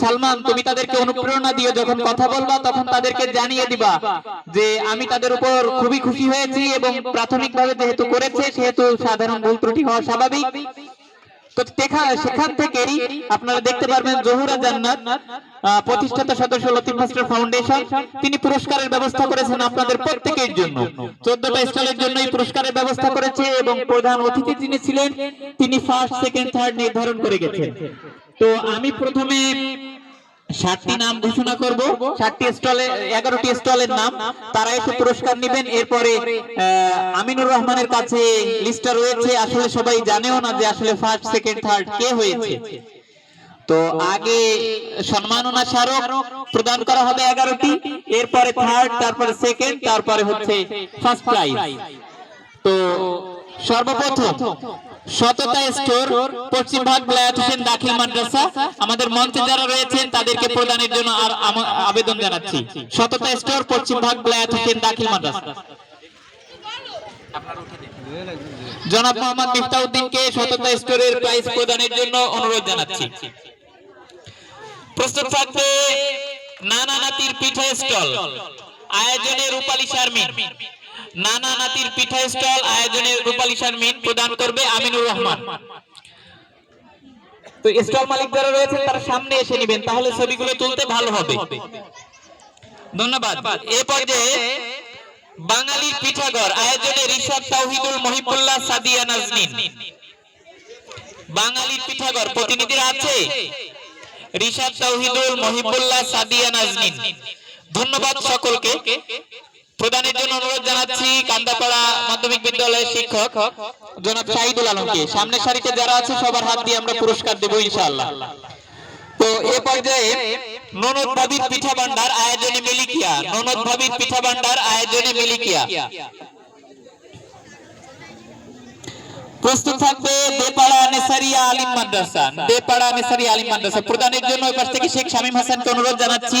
সালমান, তুমি তাদেরকে অনুপ্রেরণা দিও। যখন কথা বলবা, তখন তাদেরকে জানিয়ে দিবা যে, আমি তাদের উপর খুবই খুশি হয়েছি এবং প্রাথমিকভাবে যেহেতু করেছে, সেহেতু সাধারণ ভুল ত্রুটি হওয়া স্বাভাবিক। সেখান থেকেই আপনারা দেখতে পারবেন জহুরা জান্নাত প্রতিষ্ঠাতা সদস্য লতিফ মাস্টার ফাউন্ডেশন। তিনি পুরস্কারের ব্যবস্থা করেছেন আপনাদের প্রত্যেকের জন্য। চোদ্দটা স্টলের জন্য এই পুরস্কারের ব্যবস্থা করেছে এবং প্রধান অতিথি যিনি ছিলেন, তিনি ফার্স্ট সেকেন্ড থার্ড নির্ধারণ করে গেছেন। তো আমি প্রথমে ষাটটি নাম ঘোষণা করব। ষাটটি স্টলে, এগারোটি স্টলের নাম। তারা এসে পুরস্কার নেবেন। এরপরে আমিনুর রহমানের কাছে লিস্টটা রয়েছে। আসলে সবাই জানেও না যে আসলে ফার্স্ট সেকেন্ড থার্ড কে হয়েছে। তো আগে সম্মাননা স্মারক প্রদান করা হবে এগারোটি। এরপরে থার্ড তারপরে সেকেন্ড তারপরে হচ্ছে ফার্স্ট প্রাইজ তো সর্বপ্রথম সততা স্টোর, পশ্চিম ভাগ দাখিল মাদ্রাসা। আমাদের মঞ্চে যারা রয়েছেন, তাদেরকে প্রদানের জন্য আর আবেদন জানাচ্ছি। সততা স্টোর, পশ্চিম ভাগ দাখিল মাদ্রাসা। জনাব মোহাম্মদ সততা স্টোরের প্রাইজ প্রদানের জন্য অনুরোধ জানাচ্ছি। প্রস্তুত থাকবে নানা নাতির পিঠা স্টল। আয়োজনে রূপালী শারমিন। নানা নাতির পিঠা স্টল আয়োজনে রূপালী শারমিন প্রদান করবে আমিনুর রহমান। তো স্টল মালিক যারা রয়েছেন, তারা সামনে এসে নেবেন, তাহলে ছবিগুলো তুলতে ভালো হবে। ধন্যবাদ। এ পর্যায়ে বাঙালির পিঠাঘর আয়োজনে রিশাদ তাওহিদুল মহিবুল্লাহ সাদিয়া নাজনীন। বাঙালির পিঠাঘর প্রতিনিধিরা আছে রিশাদ তাওহিদুল মহিবুল্লাহ সাদিয়া নাজনীন। ধন্যবাদ সকলকে। প্রদানের জন্য অনুরোধ জানাচ্ছি কান্দাপাড়া মাধ্যমিক বিদ্যালয়ের শিক্ষক জনাব শাহিদুল আলমকে। সামনের সারিতে যারা আছে, সবার হাত দিয়ে আমরা পুরস্কার দেবো ইনশাআল্লাহ। তো এ পর্যায়ে ননদ ভাবির পিঠা ভান্ডার আয়োজনে মিলিকিয়া। ননদ ভাবির পিঠা ভান্ডার আয়োজনে মিলিকিয়া। প্রস্তুত থাকবে বেপাড়া নেসারিয়া আলিম মাদ্রাসা। বেপাড়া নেসারিয়া আলিম মাদ্রাসা। প্রদানের জন্য পাশ থেকে শেখ শামীম হাসানকে অনুরোধ জানাচ্ছি।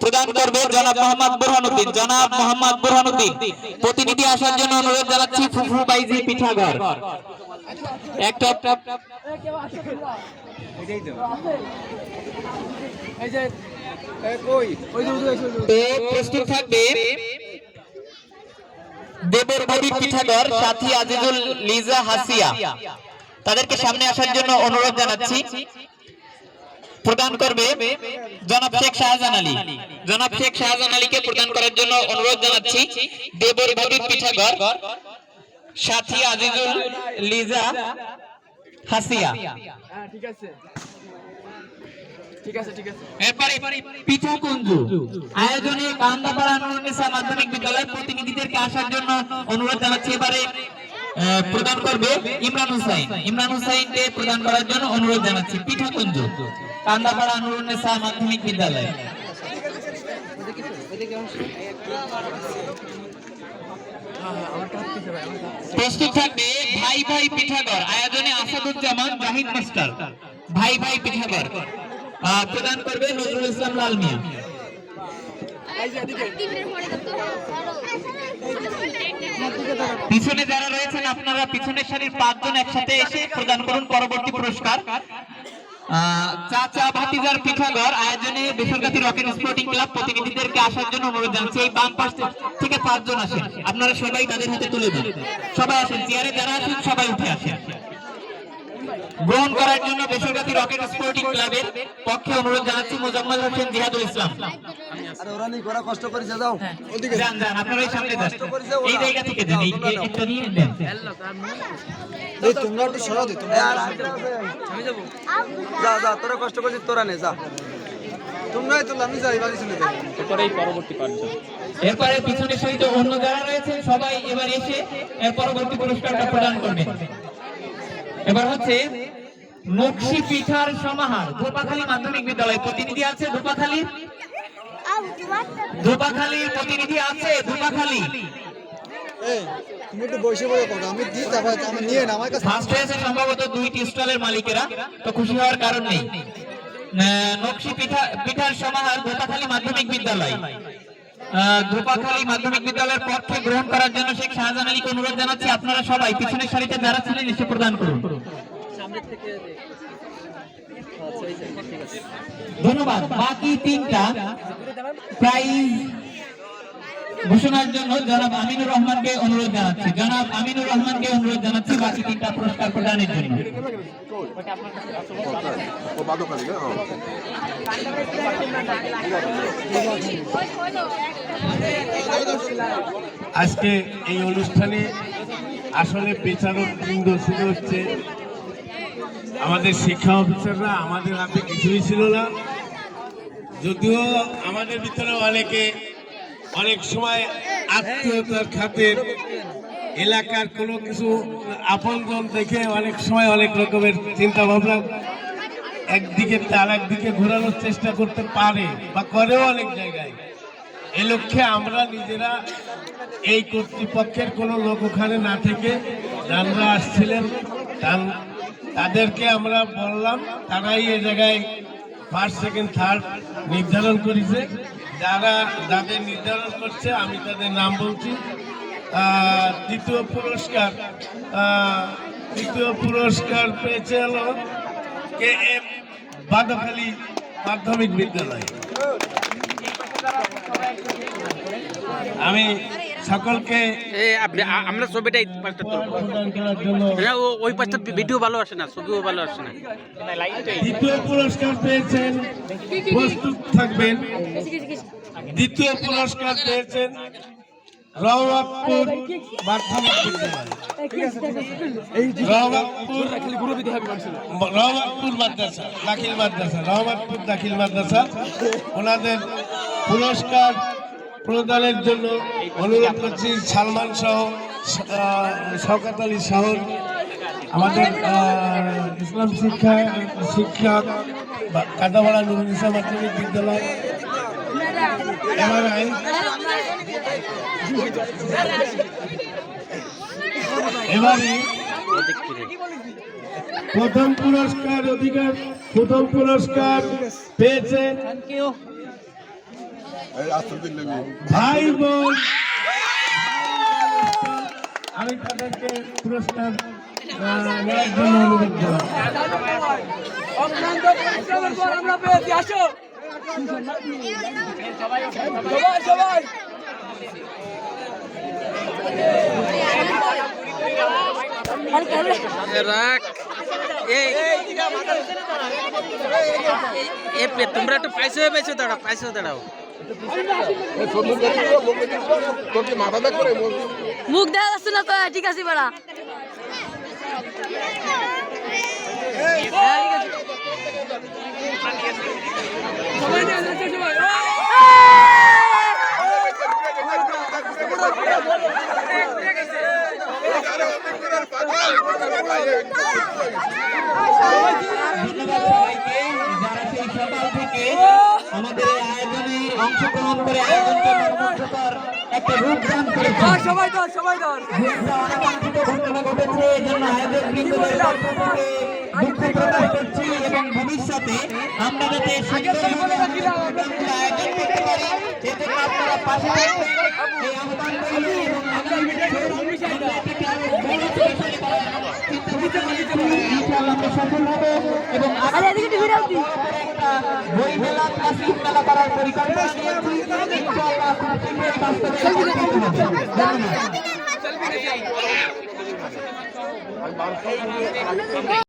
প্রদান করবে জনাব মোহাম্মদ বুরহানুদ্দিন। জনাব মোহাম্মদ বুরহানুদ্দিন, প্রতিনিধি আসার জন্য অনুরোধ জানাচ্ছি ফুফু বাইজি থাকবে দেবর ভাবি পিঠাগর, সাথী আজিজুল লিজা হাসিয়া। তাদেরকে সামনে আসার জন্য অনুরোধ জানাচ্ছি। প্রদান করবে জনাব শেখ শাহজাহান আলী। জনাব শেখ শাহজাহান আলীকে প্রদান করার জন্য অনুরোধ জানাচ্ছি দেবর ভাবি পিঠাগর, সাথী আজিজুল লিজা হাসিয়া। পিঠা কুঞ্জু। আয়োজনে কান্দাপাড়া মাধ্যমিক বিদ্যালয় প্রতিনিধিদেরকে আসার জন্য অনুরোধ জানাচ্ছি। এবারে প্রদান করবে ইমরান হুসাইন ইমরান হুসাইনকে প্রদান করার জন্য অনুরোধ জানাচ্ছি পিঠা কুঞ্জু কান্দাপাড়া নুরুন্নেসা মাধ্যমিক বিদ্যালয় প্রস্তুত থাকবে ভাই ভাই পিঠাগর আয়োজনে আসাদুজ্জামান জাহিদ মাস্টার ভাই ভাই পিঠাগর আহ, প্রদান করবে নজরুল ইসলাম লাল মিয়া পিছনে যারা রয়েছেন, আপনারা পিছনের সারির পাঁচজন একসাথে এসে প্রদান করুন পরবর্তী পুরস্কার। চাচা ভাতিজার আয়োজনে বেসরকারি রকেট স্পোর্টিং ক্লাব প্রতিনিধিদেরকে আসার জন্য অনুরোধ জানাচ্ছি। এই বাম পাশ থেকে পাঁচজন আসেন। আপনারা সবাই তাদের হাতে তুলে দিন। সবাই আসেন। চেয়ারে যারা আছেন সবাই উঠে আসেন। গ্রহণ করার জন্য বেসরকারি রকেট স্পোর্টিং ক্লাবের পক্ষে অনুরোধ জানাচ্ছি মোজাম্মেল হোসেন জিহাদুল ইসলাম। আরে ওরা নি করা কষ্ট করেছে যাও। ওদিকে। যান যান আপনারা এই সামনে যান। এই জায়গা থেকে যান এই এটা নিয়ে নেন। এই তোমরা একটু সরা দিত যা যা তোরা কষ্ট করছিস তোরা নে যা। তোমরাই তো আমি যাই বাড়ি চলে যাই এরপরেই পরবর্তী পাঁচজন। এরপরে পিছনের সহিত অন্য যারা রয়েছেন সবাই এবার এসে এর পরবর্তী পুরস্কারটা প্রদান করবেন। এবার হচ্ছে নকশি পিঠার সমাহার। ধোপাখালী মাধ্যমিক বিদ্যালয় প্রতিনিধি আছে ধোপাখালী ধোপাখালীর প্রতিনিধি আছে ধোপাখালী এই তুমি একটু বসে বসে করো আমি দিই তারপর আমি নিয়ে না আমার কাছে ফার্স্ট হয়েছে সম্ভবত দুইটি স্টলের মালিকেরা তো খুশি হওয়ার কারণ নেই। নকশি পিঠা পিঠার সমাহার ধোপাখালী মাধ্যমিক বিদ্যালয়। আহ, মাধ্যমিক বিদ্যালয়ের পক্ষে গ্রহণ করার জন্য শেখ শাহজাহান আলীকে অনুরোধ জানাচ্ছি আপনারা সবাই পিছনের সারিতে যারা ছিলেন এসে প্রদান করুন। ধন্যবাদ। বাকি তিনটা প্রাইজ ঘোষণার জন্য জনাব আমিনুর রহমানকে অনুরোধ জানাচ্ছি। জনাব আমিনুর রহমানকে অনুরোধ জানাচ্ছি বাকি তিনটা পুরস্কার প্রদানের জন্য। আজকে এই অনুষ্ঠানে আসলে বিচারক বৃন্দ ছিল হচ্ছে আমাদের শিক্ষা অফিসাররা, আমাদের হাতে কিছুই ছিল না। যদিও আমাদের ভিতরে অনেকে অনেক সময় আত্মীয়তার খাতের এলাকার কোনো কিছু আপনজন দেখে অনেক সময় অনেক রকমের চিন্তা ভাবনা একদিকে তার একদিকে ঘোরানোর চেষ্টা করতে পারে বা করেও অনেক জায়গায়। এ লক্ষ্যে আমরা নিজেরা এই কর্তৃপক্ষের কোনো লোক ওখানে না থেকে যারা আসছিলেন তাদেরকে আমরা বললাম, তারাই এ জায়গায় ফার্স্ট সেকেন্ড থার্ড নির্ধারণ করেছে। যারা যাদের নির্ধারণ করছে, আমি তাদের নাম বলছি। দ্বিতীয় পুরস্কার তৃতীয় পুরস্কার পেয়েছে হলো কে এম বাদখালী মাধ্যমিক বিদ্যালয়। আমি সকলকে আপনি আমরা ছবিটা এই তুলবো। ওই পাশটা ভিডিও ভালো আসে না ছবিও ভালো আসে না। দ্বিতীয় পুরস্কার পেয়েছেন প্রস্তুত থাকবেন। দ্বিতীয় পুরস্কার পেয়েছেন রওয়াতপুর মাধ্যমিক রওয়াতপুর মাদ্রাসা দাখিল মাদ্রাসা রওয়াতপুর দাখিল মাদ্রাসা। ওনাদের পুরস্কার প্রদানের জন্য অনুরোধ করছি সালমান সহ আহ, শওকত আলী শহর আমাদের ইসলাম শিক্ষা শিক্ষক নুরুল ইসলাম মাধ্যমিক বিদ্যালয় এবারে প্রথম পুরস্কার অধিকার প্রথম পুরস্কার পেয়েছেন ভাই বোন আমি তাদেরকে পুরস্কার আহ, নেওয়ার জন্য অনুরোধ জানাই রাখ এই এ তোমরা একটু পাইসে পেয়েছ দাঁড়াও পাইসে দাঁড়াও মুখ দেখা যাচ্ছে না তো ঠিক আছে বড়া সবাইকে যারা সেই সকাল থেকে আমাদের এই আয়োজনে অংশগ্রহণ করে আয়োজনকে মর্মন্থকর একটা রূপদান করেছে সবাই ধর সবাই ধর ঘটনা ঘটেছে এই জন্য আয়োজক বৃন্দদের পক্ষ থেকে দুঃখ প্রকাশ করছি এবং ভবিষ্যতে আমরা যাতে সুন্দরভাবে আয়োজন করতে পারি আপনারা পাশে থাকবেন এই আহ্বান এবং আগামী আমরা সফল হব এবং বই মেলা মেলা করার পরিকল্পনা নিয়েছি বাস্তবে